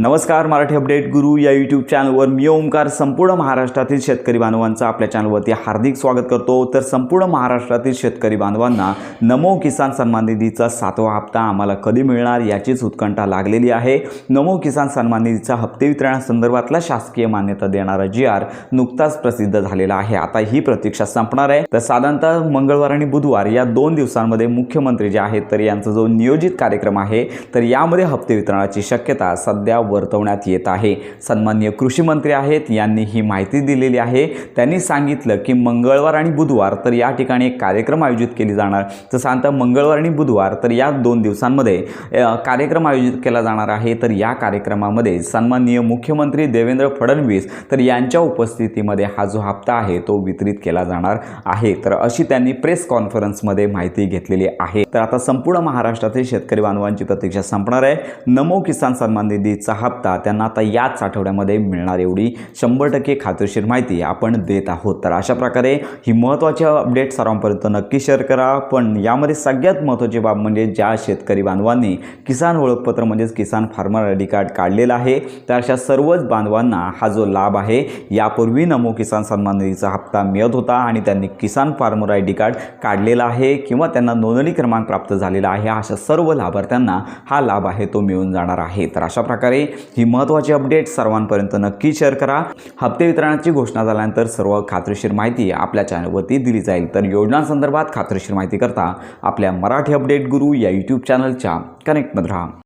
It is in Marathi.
नमस्कार मराठी अपडेट गुरु या यूट्यूब चॅनलवर मी ओंकार संपूर्ण महाराष्ट्रातील शेतकरी बांधवांचं आपल्या चॅनलवरती हार्दिक स्वागत करतो. तर संपूर्ण महाराष्ट्रातील शेतकरी बांधवांना नमो किसान सन्मान निधीचा सातवा हप्ता आम्हाला कधी मिळणार याचीच उत्कंठा लागलेली आहे. नमो किसान सन्मान निधीचा हप्ते वितरणासंदर्भातला शासकीय मान्यता देणारा जी आर नुकताच प्रसिद्ध झालेला आहे. आता ही प्रतीक्षा संपणार आहे. तर साधारणतः मंगळवार आणि बुधवार या दोन दिवसांमध्ये मुख्यमंत्री जे आहेत तर यांचा जो नियोजित कार्यक्रम आहे तर यामध्ये हप्ते वितरणाची शक्यता सध्या वर्तवण्यात येत आहे. सन्माननीय कृषीमंत्री आहेत यांनी ही माहिती दिलेली आहे. त्यांनी सांगितलं की मंगळवार आणि बुधवार तर या ठिकाणी एक कार्यक्रम आयोजित केली जाणार. जसं आता मंगळवार आणि बुधवार तर या दोन दिवसांमध्ये कार्यक्रम आयोजित केला जाणार आहे. तर या कार्यक्रमामध्ये सन्माननीय मुख्यमंत्री देवेंद्र फडणवीस तर यांच्या उपस्थितीमध्ये हा जो हप्ता आहे तो वितरित केला जाणार आहे. तर अशी त्यांनी प्रेस कॉन्फरन्समध्ये माहिती घेतलेली आहे. तर आता संपूर्ण महाराष्ट्रातील शेतकरी बांधवांची प्रतीक्षा संपणार आहे. नमो किसान सन्मान निधीचा हप्ता त्यांना आता याच आठवड्यामध्ये मिळणार एवढी शंभर टक्के खात्रीशीर माहिती आपण देत आहोत. तर अशा प्रकारे ही महत्त्वाची अपडेट सर्वांपर्यंत नक्की शेअर करा. पण यामध्ये सगळ्यात महत्त्वाची बाब म्हणजे ज्या शेतकरी बांधवांनी किसान ओळखपत्र म्हणजेच किसान फार्मर आय डी कार्ड काढलेलं आहे तर अशा सर्वच बांधवांना हा जो लाभ आहे यापूर्वी नमो किसान सन्मान निधीचा हप्ता मिळत होता आणि त्यांनी किसान फार्मर आय डी कार्ड काढलेला आहे किंवा त्यांना नोंदणी क्रमांक प्राप्त झालेला आहे अशा सर्व लाभार्थ्यांना हा लाभ आहे तो मिळून जाणार आहे. तर अशा प्रकारे ही महत्त्वाची अपडेट सर्वांपर्यंत नक्की शेअर करा. हप्ते वितरणाची घोषणा झाल्यानंतर सर्व खात्रीशीर माहिती आपल्या चॅनलवरती दिली जाईल. तर योजनांसंदर्भात खात्रीशीर माहिती करता आपल्या मराठी अपडेट गुरु या यूट्यूब चॅनलच्या कनेक्टमध्ये राहा.